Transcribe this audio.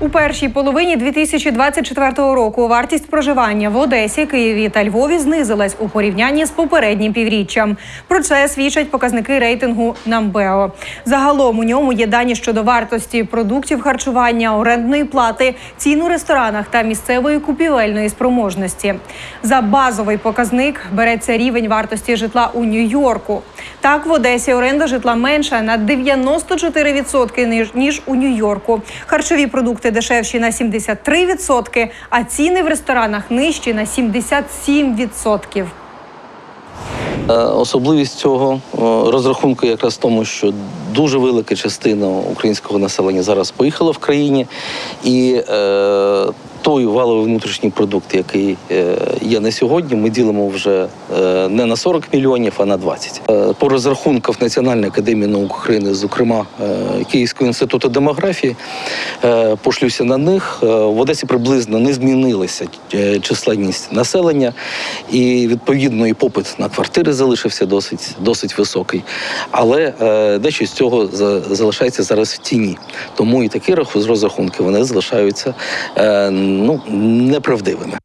У першій половині 2024 року вартість проживання в Одесі, Києві та Львові знизилась у порівнянні з попереднім півріччям. Про це свідчать показники рейтингу Намбео. Загалом у ньому є дані щодо вартості продуктів харчування, орендної плати, цін у ресторанах та місцевої купівельної спроможності. За базовий показник береться рівень вартості житла у Нью-Йорку. Так, в Одесі оренда житла менша на 94% ніж, у Нью-Йорку. Харчові продукти дешевші на 73%, а ціни в ресторанах нижчі на 77%. Е, Особливість цього е, розрахунку якраз в тому, що дуже велика частина українського населення зараз поїхала в країні, і е, валовий внутрішній продукт, який е, є на сьогодні, ми ділимо вже е, не на 40 мільйонів, а на 20. Е, по розрахунках Національної академії наук України, зокрема Київського інституту демографії, пошлюся на них. В Одесі приблизно не змінилася численність населення, і відповідно і попит на квартири залишився досить, досить високий. Але дещо з цього за- залишається зараз в тіні. Тому і такі розрахунки вони залишаються ну, неправдивими.